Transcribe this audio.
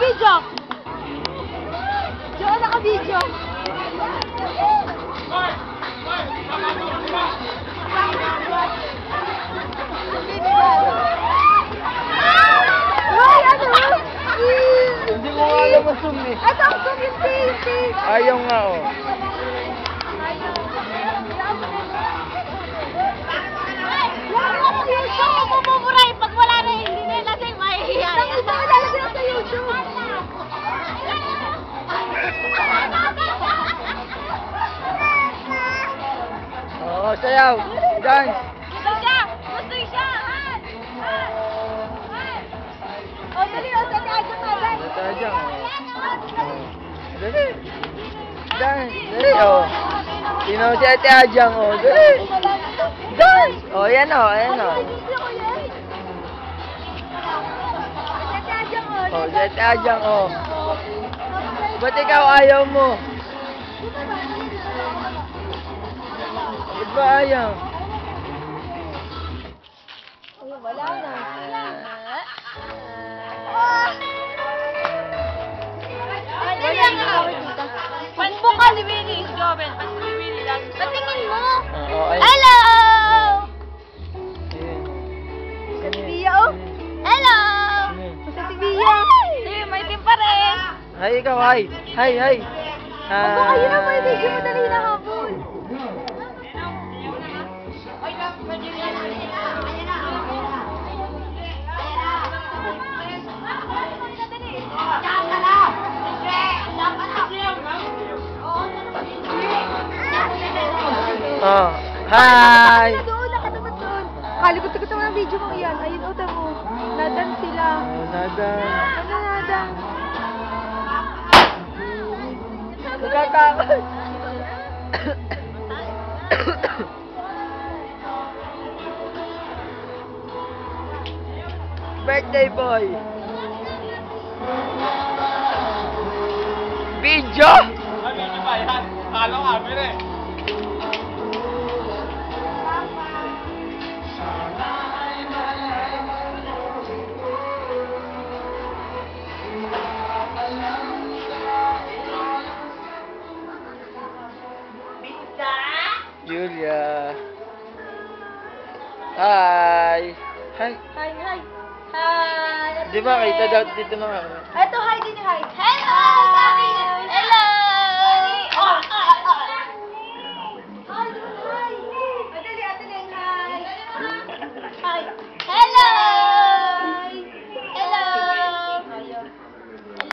Nakabidyo! Diyo, nakabidyo! Ay, ano? Hindi ko alam ang sumi. Eh. Ito ang sumi, stay, stay. Ayaw nga, oh. Sayaw. Dance. Gusto siya! Gusto siya! Han! Han! Han! O, dali, o, dali, aja ka, dali. Dali, aja. Dali. Dance. Dali oh. Sino si Ate Ajang oh. Dali. Dance. Oh, yan oh, ayan oh. Oh, si Ate Ajang oh. Ba't ikaw ayaw mo? Ba't ba Wala na. Wala na. Panbo ka ni Winnie, Joven. Panbo ni Winnie lang. Patingin mo. Ay. Hello! Ayun. Si Bia, oh. Hello! Sa si Bia. Si, may team pa rin. Hi, ikaw, hi. Hi, hi. Aba, kayo na may video mo dali na habol. Oh, hi. Doon, nakatapat doon. Kaligot-ligot naman ang video mo iyan. Ayun, uta mo. Nadan sila. Oh, nada. Ano nadan? Nagkatakot. Birthday boy. Video? Ano yung ba yan? Kala ko camera eh. Julia. Hi. Hi. Hi, hi. Hi. Di ba kita daw dito na nga. Ito, hi din, hi.